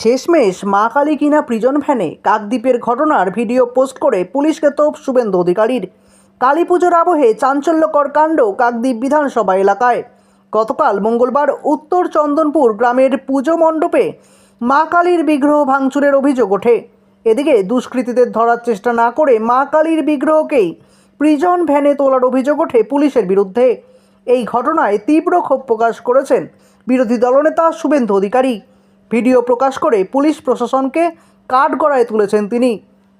শেষমেশ মা কালী কিনা প্রিজন ভ্যানে কাকদ্বীপের ঘটনার ভিডিও পোস্ট করে পুলিশকে তোপ শুভেন্দু অধিকারীর। কালী পুজোর আবহে চাঞ্চল্যকর কাণ্ড কাকদ্বীপ বিধানসভা এলাকায়। গতকাল মঙ্গলবার উত্তর চন্দনপুর গ্রামের পুজো মণ্ডপে মা কালীর বিগ্রহ ভাঙচুরের অভিযোগ ওঠে। এদিকে দুষ্কৃতীদের ধরার চেষ্টা না করে মা কালীর বিগ্রহকেই প্রিজন ভ্যানে তোলার অভিযোগ ওঠে পুলিশের বিরুদ্ধে। এই ঘটনায় তীব্র ক্ষোভ প্রকাশ করেছেন বিরোধী দলনেতা শুভেন্দু অধিকারী। ভিডিও প্রকাশ করে পুলিশ প্রশাসনকে কাঠগড়ায় তুলেছেন তিনি।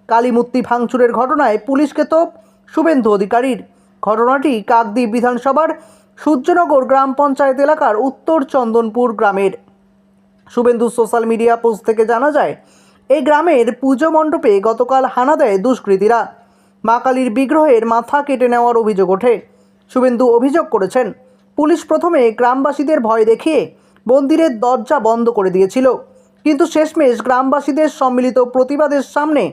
কালীমূর্তি ভাঙচুরের ঘটনায় পুলিশকে তোপ শুভেন্দু অধিকারীর। ঘটনাটি কাকদ্বীপ বিধানসভার সূর্যনগর গ্রাম পঞ্চায়েত এলাকার উত্তর চন্দনপুর গ্রামের। শুভেন্দু সোশ্যাল মিডিয়া পোস্ট থেকে জানা যায়, এই গ্রামের পুজো মণ্ডপে গতকাল হানা দেয় দুষ্কৃতীরা। মা কালীর বিগ্রহের মাথা কেটে নেওয়ার অভিযোগ ওঠে। শুভেন্দু অভিযোগ করেছেন, পুলিশ প্রথমে গ্রামবাসীদের ভয় দেখিয়ে মন্দিরের দরজা বন্ধ করে দিয়েছিল। কিন্তু শেষমেশ গ্রামবাসীদের সম্মিলিত প্রতিবাদের সামনে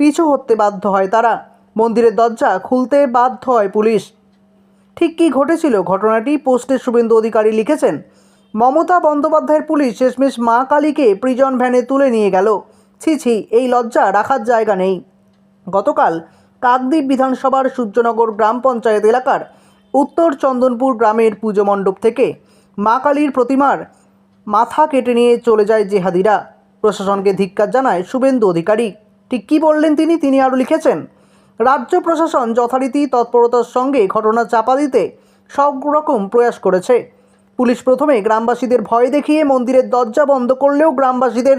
পিছু হতে বাধ্য হয় তারা। মন্দিরের দরজা খুলতে বাধ্য হয় পুলিশ। ঠিক কী ঘটেছিল ঘটনাটি পোস্টে শুভেন্দু অধিকারী লিখেছেন, মমতা বন্দ্যোপাধ্যায়ের পুলিশ শেষমেশ মা কালীকে প্রিজন ভ্যানে তুলে নিয়ে গেল। ছি ছি, এই লজ্জা রাখার জায়গা নেই। গতকাল কাকদ্বীপ বিধানসভার সূর্যনগর গ্রাম পঞ্চায়েত এলাকার উত্তর চন্দনপুর গ্রামের পুজো মণ্ডপ থেকে মা কালীর প্রতিমার মাথা কেটে নিয়ে চলে যায় জেহাদিরা। প্রশাসনকে ধিক্কার জানায় শুভেন্দু অধিকারী। ঠিক কী বললেন তিনি? তিনি আরও লিখেছেন, রাজ্য প্রশাসন যথারীতি তৎপরতার সঙ্গে ঘটনা চাপা দিতে সব রকম প্রয়াস করেছে। পুলিশ প্রথমে গ্রামবাসীদের ভয় দেখিয়ে মন্দিরের দরজা বন্ধ করলেও গ্রামবাসীদের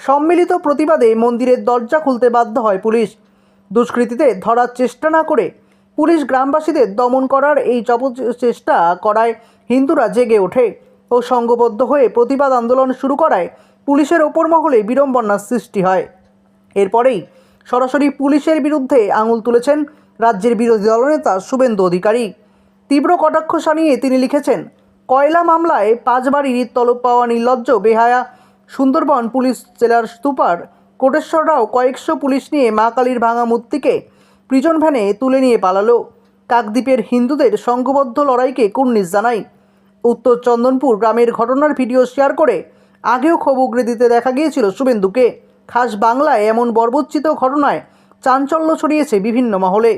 সম্মিলিত প্রতিবাদে মন্দিরের দরজা খুলতে বাধ্য হয় পুলিশ। দুষ্কৃতীদের ধরার চেষ্টা না করে পুলিশ গ্রামবাসীদের দমন করার এই চেষ্টা করায় হিন্দুরা জেগে ওঠে ও সংঘবদ্ধ হয়ে প্রতিবাদ আন্দোলন শুরু করায় পুলিশের ওপর মহলে বিড়ম্বনার সৃষ্টি হয়। এরপরেই সরাসরি পুলিশের বিরুদ্ধে আঙুল তুলেছেন রাজ্যের বিরোধী দলনেতা শুভেন্দু অধিকারী। তীব্র কটাক্ষ শানিয়ে তিনি লিখেছেন, কয়লা মামলায় পাঁচবাড়ির তলব পাওয়া নির্লজ্জ, বেহায়া। সুন্দরবন পুলিশ জেলার সুপার কোটেশ্বর রাও কয়েকশো পুলিশ নিয়ে মা কালীর ভাঙা মূর্তিকে প্রিজন ভ্যানে তুলে নিয়ে পালালো। কাকদ্বীপের হিন্দুদের সংঘবদ্ধ লড়াইকে কুর্নিশ জানাই উত্তর চন্দনপুর গ্রামের ঘটনার ভিডিও শেয়ার করে আগেও ক্ষোভ উগড়ে দিতে দেখা গিয়েছিল শুভেন্দুকে। খাস বাংলায় এমন বর্বচ্ছিত ঘটনায় চাঞ্চল্য ছড়িয়েছে বিভিন্ন মহলে।